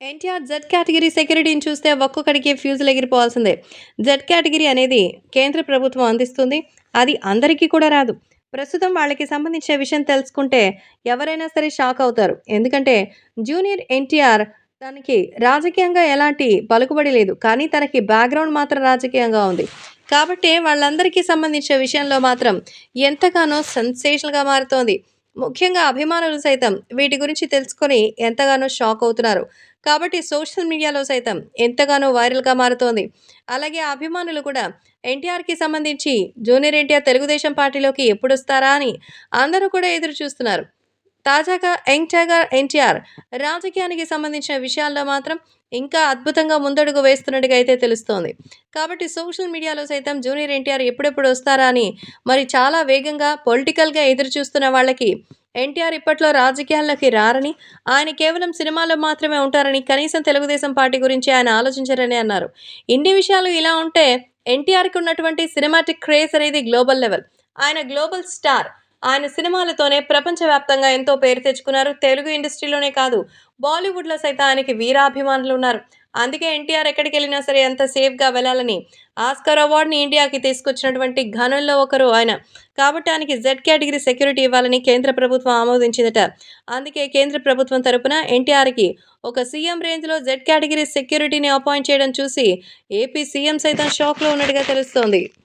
NTR Z category సెక్యూరిటీని చూస్తే ఒక్కొక్కడికి ఫ్యూజులు ఎగిరిపోవాల్సిందే. జెడ్ కేటగిరీ అనేది కేంద్ర ప్రభుత్వం అందిస్తుంది. అది అందరికీ కూడా రాదు. ప్రస్తుతం వాళ్ళకి సంబంధించిన విషయం తెలుసుకుంటే ఎవరైనా సరే షాక్ అవుతారు. ఎందుకంటే జూనియర్ ఎన్టీఆర్ తనకి రాజకీయంగా ఎలాంటి పలుకుబడి లేదు. కానీ తనకి బ్యాక్గ్రౌండ్ మాత్రం రాజకీయంగా ఉంది. కాబట్టి వాళ్ళందరికీ సంబంధించిన విషయంలో మాత్రం ఎంతగానో సెన్సేషన్గా మారుతోంది. ముఖ్యంగా అభిమానులు సైతం వీటి గురించి తెలుసుకొని ఎంతగానో షాక్ అవుతున్నారు. కాబట్టి సోషల్ మీడియాలో సైతం ఎంతగానో వైరల్గా మారుతోంది. అలాగే ఆ అభిమానులు కూడా ఎన్టీఆర్కి సంబంధించి జూనియర్ ఎన్టీఆర్ తెలుగుదేశం పార్టీలోకి ఎప్పుడు వస్తారా అని అందరూ కూడా ఎదురు చూస్తున్నారు తాజాగా యంగ్ టైగర్ ఎన్టీఆర్ రాజకీయానికి సంబంధించిన విషయాల్లో మాత్రం ఇంకా అద్భుతంగా ముందడుగు వేస్తున్నట్టుగా అయితే తెలుస్తోంది. కాబట్టి సోషల్ మీడియాలో సైతం జూనియర్ ఎన్టీఆర్ ఎప్పుడెప్పుడు వస్తారా అని మరి చాలా వేగంగా పొలిటికల్గా ఎదురు చూస్తున్న వాళ్ళకి ఎన్టీఆర్ ఇప్పట్లో రాజకీయాల్లోకి రారని ఆయన కేవలం సినిమాల్లో మాత్రమే ఉంటారని కనీసం తెలుగుదేశం పార్టీ గురించి ఆయన ఆలోచించారని అన్నారు. ఇన్ని విషయాలు ఇలా ఉంటే ఎన్టీఆర్కి ఉన్నటువంటి సినిమాటిక్ క్రేజ్ అనేది గ్లోబల్ లెవెల్. ఆయన గ్లోబల్ స్టార్. ఆయన సినిమాలతోనే ప్రపంచవ్యాప్తంగా ఎంతో పేరు తెచ్చుకున్నారు. తెలుగు ఇండస్ట్రీలోనే కాదు బాలీవుడ్లో సైతం ఆయనకి వీరాభిమానులు ఉన్నారు అందుకే ఎన్టీఆర్ ఎక్కడికి వెళ్ళినా సరే ఎంత సేఫ్గా వెళ్ళాలని ఆస్కార్ అవార్డుని ఇండియాకి తీసుకొచ్చినటువంటి ఘనంలో ఒకరు ఆయన. కాబట్టి ఆయనకి జెడ్ కేటగిరీ సెక్యూరిటీ ఇవ్వాలని కేంద్ర ప్రభుత్వం ఆమోదించిందట. అందుకే కేంద్ర ప్రభుత్వం తరపున ఎన్టీఆర్కి ఒక సీఎం రేంజ్లో జెడ్ కేటగిరీ సెక్యూరిటీని అపాయింట్ చేయడం చూసి ఏపీ సీఎం సైతం షాక్లో ఉన్నట్టుగా తెలుస్తోంది.